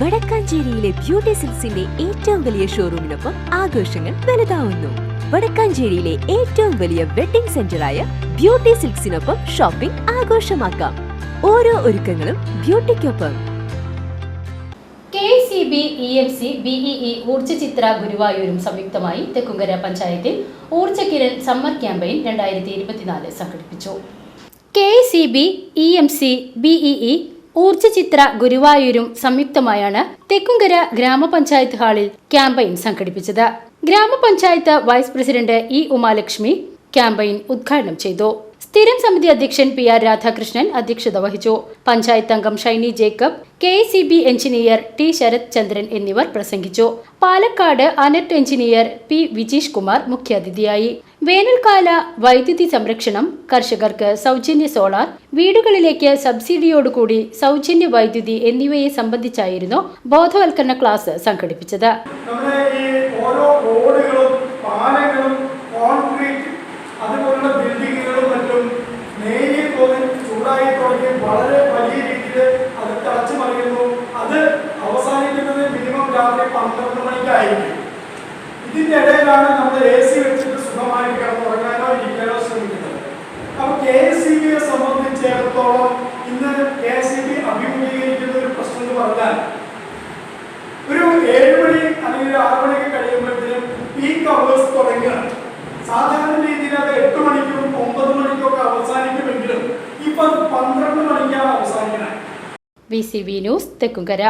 വടക്കാഞ്ചേരിയിലെ beauty സിൽസിന്റെ ഏറ്റവും വലിയ ഷോറൂമിനൊപ്പം ആഘോഷങ്ങൾ വലുതാവുന്നു. വടക്കാഞ്ചേരിയിലെ ഏറ്റവും വലിയ വെഡിംഗ് സെന്ററായ ബ്യൂട്ടി സിൽക്സിനൊപ്പം ഷോപ്പിംഗ് ആഘോഷമാക്കാം. ഓരോ ഒരുക്കങ്ങളും ബ്യൂട്ടിക്കൊപ്പം. B E M C Urjachitra ഗുരുവായൂരും സംയുക്തമായി തെക്കുംകര പഞ്ചായത്തിൽ ഊർജകിരൺ സമ്മർ ക്യാമ്പയിൻ രണ്ടായിരത്തി ഇരുപത്തിനാല് സംഘടിപ്പിച്ചു. K C B E M C BEE Urjachitra ഗുരുവായൂരും സംയുക്തമായാണ് തെക്കുംകര ഗ്രാമപഞ്ചായത്ത് ഹാളിൽ ക്യാമ്പയിൻ സംഘടിപ്പിച്ചത്. ഗ്രാമപഞ്ചായത്ത് vice president E Umalakshmi campaign ഉദ്ഘാടനം ചെയ്തു. സ്ഥിരം സമിതി അധ്യക്ഷൻ പി ആർ രാധാകൃഷ്ണൻ അധ്യക്ഷത വഹിച്ചു. പഞ്ചായത്ത് അംഗം Shiny Jacob K C B engineer T Sharath Chandran എന്നിവർ പ്രസംഗിച്ചു. Palakkad Annette engineer P Vijeesh Kumar മുഖ്യാതിഥിയായി. വേനൽക്കാല വൈദ്യുതി സംരക്ഷണം കർഷകർക്ക് സൗജന്യ സോളാർ വീടുകളിലേക്ക് സബ്സിഡിയോടുകൂടി സൗജന്യ വൈദ്യുതി എന്നിവയെ സംബന്ധിച്ചായിരുന്നു ബോധവൽക്കരണ ക്ലാസ് സംഘടിപ്പിച്ചത്. ഇതിന്റെ ഇടയിലാണ് നമ്മുടെ എ സി സുഖമായിട്ട് കിടന്നുറങ്ങാനോ ഇരിക്കാനോ ശ്രമിക്കുന്നത്. അപ്പൊ കെ എസ് സി ബിയെ സംബന്ധിച്ചിടത്തോളം ഇന്ന് കെ എസ് സി ബി അഭിമുഖീകരിക്കുന്ന ഒരു പ്രശ്നം എന്ന് പറഞ്ഞാൽ ഒരു ഏഴ് മണി അല്ലെങ്കിൽ ഒരു ആറ് കഴിയുമ്പോഴത്തേനും പീക്ക് അവേഴ്സ് സാധാരണ രീതിയിൽ അത് എട്ട് മണിക്കും ഒമ്പത് മണിക്കും ഒക്കെ അവസാനിക്കുമെങ്കിലും ഇപ്പൊ പന്ത്രണ്ട് മണിക്കാണ് അവസാനിക്കുന്നത്. V C V news Thekkumkara.